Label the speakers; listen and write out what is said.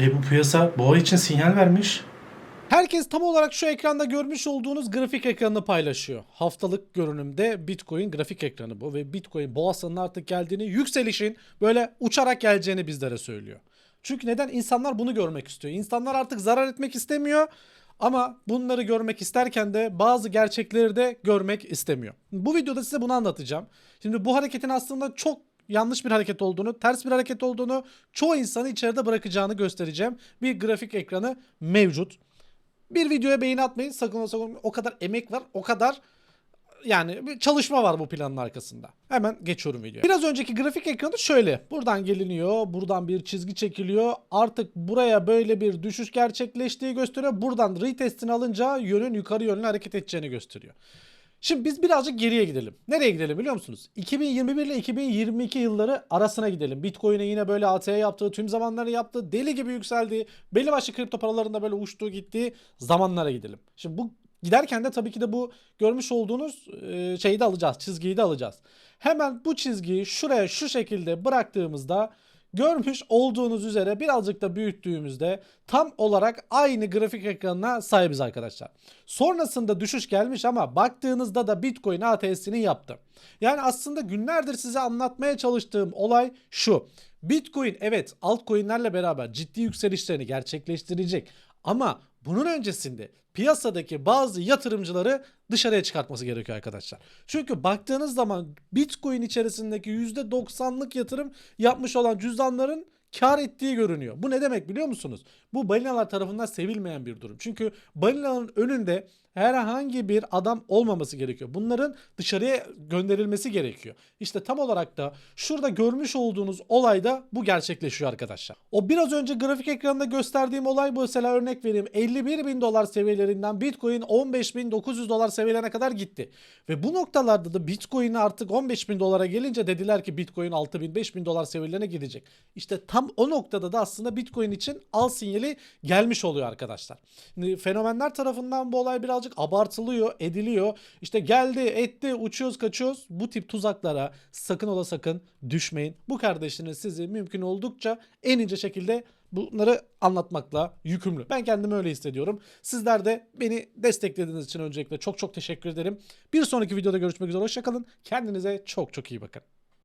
Speaker 1: E bu piyasa boğa için sinyal vermiş.
Speaker 2: Herkes tam olarak şu ekranda görmüş olduğunuz grafik ekranını paylaşıyor. Haftalık görünümde Bitcoin grafik ekranı bu ve Bitcoin boğasının artık geldiğini, yükselişin böyle uçarak geleceğini bizlere söylüyor. Çünkü neden? İnsanlar bunu görmek istiyor. İnsanlar artık zarar etmek istemiyor ama bunları görmek isterken de bazı gerçekleri de görmek istemiyor. Bu videoda size bunu anlatacağım. Şimdi bu hareketin aslında çok yanlış bir hareket olduğunu, ters bir hareket olduğunu, çoğu insanı içeride bırakacağını göstereceğim. Bir grafik ekranı mevcut. Bir videoya beğeni atmayın. Sakın sakın. O kadar emek var. O kadar yani bir çalışma var bu planın arkasında. Hemen geçiyorum videoya. Biraz önceki grafik ekranı şöyle. Buradan geliniyor. Buradan bir çizgi çekiliyor. Artık buraya böyle bir düşüş gerçekleştiği gösteriyor. Buradan retestini alınca yönün yukarı yönlü hareket edeceğini gösteriyor. Şimdi biz birazcık geriye gidelim. Nereye gidelim biliyor musunuz? 2021 ile 2022 yılları arasına gidelim. Bitcoin'e yine böyle AT'ye yaptığı, tüm zamanları yaptığı, deli gibi yükseldiği, belli başlı kripto paralarında böyle uçtuğu gittiği zamanlara gidelim. Şimdi bu giderken de tabii ki de bu görmüş olduğunuz e, şeyi de alacağız, çizgiyi de alacağız. Hemen bu çizgiyi şuraya şu şekilde bıraktığımızda Görmüş olduğunuz üzere birazcık da büyüttüğümüzde tam olarak aynı grafik ekranına sahibiz arkadaşlar. Sonrasında düşüş gelmiş ama baktığınızda da Bitcoin ATS'ini yaptı. Yani aslında günlerdir size anlatmaya çalıştığım olay şu. Bitcoin evet altcoin'lerle beraber ciddi yükselişlerini gerçekleştirecek ama bunun öncesinde piyasadaki bazı yatırımcıları dışarıya çıkartması gerekiyor arkadaşlar. Çünkü baktığınız zaman Bitcoin içerisindeki %90'lık yatırım yapmış olan cüzdanların kar ettiği görünüyor. Bu ne demek biliyor musunuz? Bu balinalar tarafından sevilmeyen bir durum. Çünkü balinaların önünde herhangi bir adam olmaması gerekiyor. Bunların dışarıya gönderilmesi gerekiyor. İşte tam olarak da şurada görmüş olduğunuz olayda bu gerçekleşiyor arkadaşlar. O biraz önce grafik ekranında gösterdiğim olay bu. Mesela örnek vereyim 51 bin dolar seviyelerinden Bitcoin 15 bin 900 dolar seviyelerine kadar gitti. Ve bu noktalarda da Bitcoin artık 15 bin dolara gelince dediler ki Bitcoin 6 bin 5 bin dolar seviyelerine gidecek. İşte tam o noktada da aslında Bitcoin için al sinyali gelmiş oluyor arkadaşlar. Şimdi fenomenler tarafından bu olay birazcık abartılıyor, ediliyor. İşte geldi, etti, uçuyoruz, kaçıyoruz. Bu tip tuzaklara sakın ola sakın düşmeyin. Bu kardeşiniz sizi mümkün oldukça en ince şekilde bunları anlatmakla yükümlü. Ben kendimi öyle hissediyorum. Sizler de beni desteklediğiniz için öncelikle çok çok teşekkür ederim. Bir sonraki videoda görüşmek üzere. Hoşçakalın. Kendinize çok çok iyi bakın.